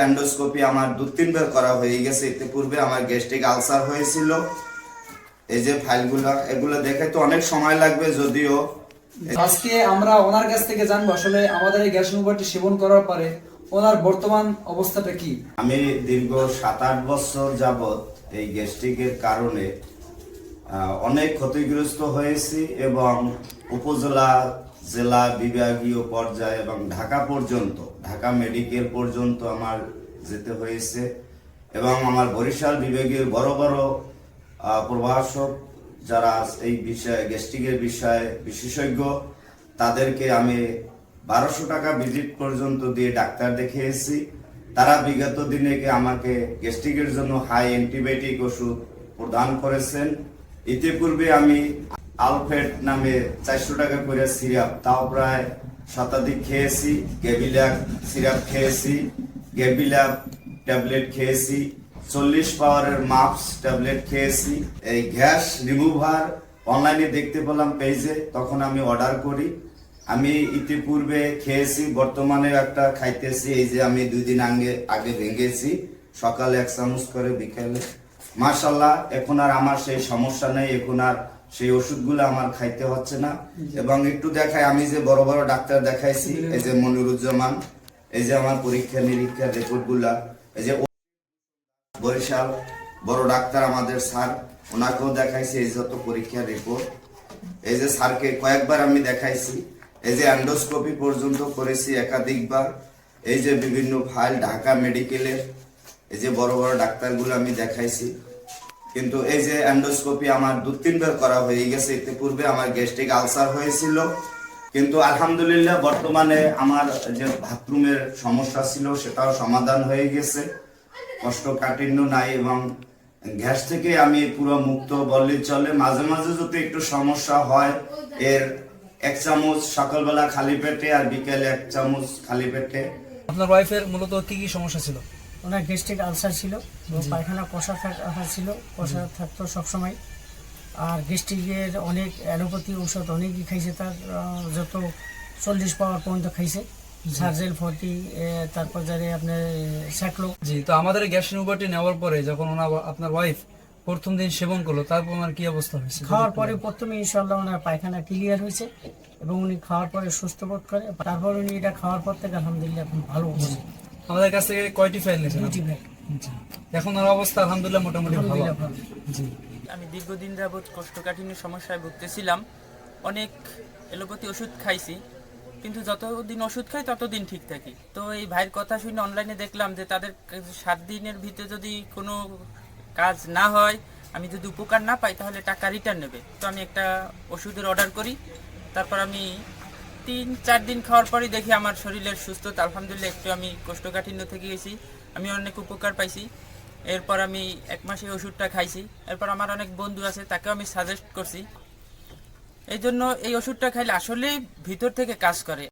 Endoscopy আমার দু তিনবার করা হয়ে গেছে। এতে পূর্বে আমার গ্যাস্ট্রিক আলসার হয়েছিল। এই যে ফাইলগুলো এগুলো দেখে তো অনেক সময় লাগবে যদিও। আজকে আমরা ওনার কাছ থেকে জানব আসলে আমাদের এই গ্যাস সেবন করার পরে ওনার বর্তমান অবস্থাটা কি? আমি দীর্ঘ সাত আট বছর যাবত এই গ্যাস্ট্রিকের কারণে অনেক ক্ষতিগ্রস্ত হয়েছি এবং উপজেলা জেলা বিভাগীয় পর্যায়ে এবং ঢাকা পর্যন্ত, ঢাকা মেডিকেল পর্যন্ত আমার যেতে হয়েছে এবং আমার বরিশাল বিভাগীয় বড় বড় প্রভাষক যারা এই বিষয়ে, গ্যাস্ট্রিকের বিষয়ে বিশেষজ্ঞ, তাদেরকে আমি বারোশো টাকা ভিজিট পর্যন্ত দিয়ে ডাক্তার দেখিয়েছি। তারা বিগত দিনে আমাকে গ্যাস্ট্রিকের জন্য হাই অ্যান্টিবায়োটিক ওষুধ প্রদান করেছেন। ইতিপূর্বে আমি আলফেট নামে চারশো টাকা করে সিরাপ। তাও প্রায় শতাধিক খেয়েছি। গেবিলাক সিরাপ খেয়েছি গেবিলাক ট্যাবলেট খেয়েছি, চল্লিশ পাওয়ারের মাপস ট্যাবলেট খেয়েছি। এই গ্যাস রিমুভার অনলাইনে দেখতে পেলাম পেজে, তখন আমি অর্ডার করি। আমি ইতিপূর্বে খেয়েছি, বর্তমানে একটা খাইতেছি। এই যে আমি দুই দিন আগে আগে ভেঙেছি। সকালে এক চামচ করে বিকেলে। মাশাল্লাহ, এখন আর আমার সেই সমস্যা নেই, এখন আর সেই ওষুধগুলো আমার খাইতে হচ্ছে না। এবং একটু দেখাই আমি যে বড় বড় ডাক্তার দেখাইছি এই যে মনিরুজ্জামান এই যে আমার পরীক্ষা নিরীক্ষার রেকর্ডগুলা এই যে বরিশাল বড় ডাক্তার আমাদের স্যার ওনাকেও দেখাইছি এই যত পরীক্ষার রিপোর্ট এই যে স্যারকে কয়েকবার আমি দেখাইছি এই যে অ্যান্ডোস্কোপি পর্যন্ত করেছি একাধিকবার এই যে বিভিন্ন ফাইল ঢাকা মেডিকেলের এই যে বড় বড় ডাক্তারগুলো আমি দেখাইছি। কিন্তু এই যে অ্যান্ডোস্কোপি আমার দু, তিনবার করা হয়ে গেছে, এতে পূর্বে আমার গ্যাস্ট্রিক আলসার হয়েছিল। কিন্তু আলহামদুলিল্লাহ বর্তমানে আমার যে বাথরুমের সমস্যা ছিল, সেটাও সমাধান হয়ে গেছে। কষ্টকাঠিন্য নাই এবং গ্যাস থেকে আমি পুরো মুক্ত বললে চলে। মাঝে মাঝে যদি একটু সমস্যা হয়, এর এক চামচ সকালবেলা খালি পেটে আর বিকেলে এক চামচ খালি পেটে। আপনার ওয়াইফের মূলত কি কি সমস্যা ছিল? ওনার গ্যাস্ট্রিক আলসার ছিল এবং পায়খানা কষা থাকা ছিল কষা থাকতো সবসময়। আর গ্যাস্ট্রিকের অনেক অ্যালোপ্যাথি ঔষধ অনেকই খাইছে তার যত চল্লিশ পাওয়ার পর্যন্ত খাইছে। সার্জেল ফর্টি তারপর যারে আপনার স্যাকলো জি তো আমাদের গ্যাস রিমুভারটি নেওয়ার পরে যখন ওনার আপনার ওয়াইফ প্রথম দিন সেবন করল তারপর ওনার কি অবস্থা হয়েছে? খাওয়ার পরে প্রথমে ইনশাল্লাহ ওনার পায়খানা ক্লিয়ার হয়েছে এবং উনি খাওয়ার পরে সুস্থ বোধ করে তারপর উনি এটা খাওয়ার পর থেকে আলহামদুলিল্লাহ এখন ভালো হচ্ছে আমাদের কাছ থেকে কয়টি ফাইল নিয়েছেন ব্যাগ জি। এখন ওনার অবস্থা আলহামদুলিল্লাহ মোটামুটি ভালো। জি। আমি দীর্ঘদিন যাবৎ কোষ্ঠকাঠিন্য সমস্যায় ভুগতেছিলাম। অনেক এলোপ্যাথি ওষুধ খাইছি কিন্তু যতদিন ওষুধ খাই ততদিন ঠিক থাকি। তো এই ভাইয়ের কথা শুনে অনলাইনে দেখলাম যে তাদের সাত দিনের ভিতরে যদি কোনো কাজ না হয় আমি যদি উপকার না পাই তাহলে টাকা রিটার্ন নেবে। তো আমি একটা ওষুধের অর্ডার করি তারপর আমি তিন, চার দিন খাওয়ার পরেই দেখি আমার শরীরের সুস্থতা। আলহামদুলিল্লাহ, একটু আমি কোষ্ঠকাঠিন্য থেকে গেছি। আমি অনেক উপকার পাইছি। এরপর আমি এক মাসে ওষুধটা খাইছি। এরপর আমার অনেক বন্ধু আছে, তাকেও আমি সাজেস্ট করছি। এই জন্য এই ওষুধটা খাইলে আসলেই ভিতর থেকে কাজ করে।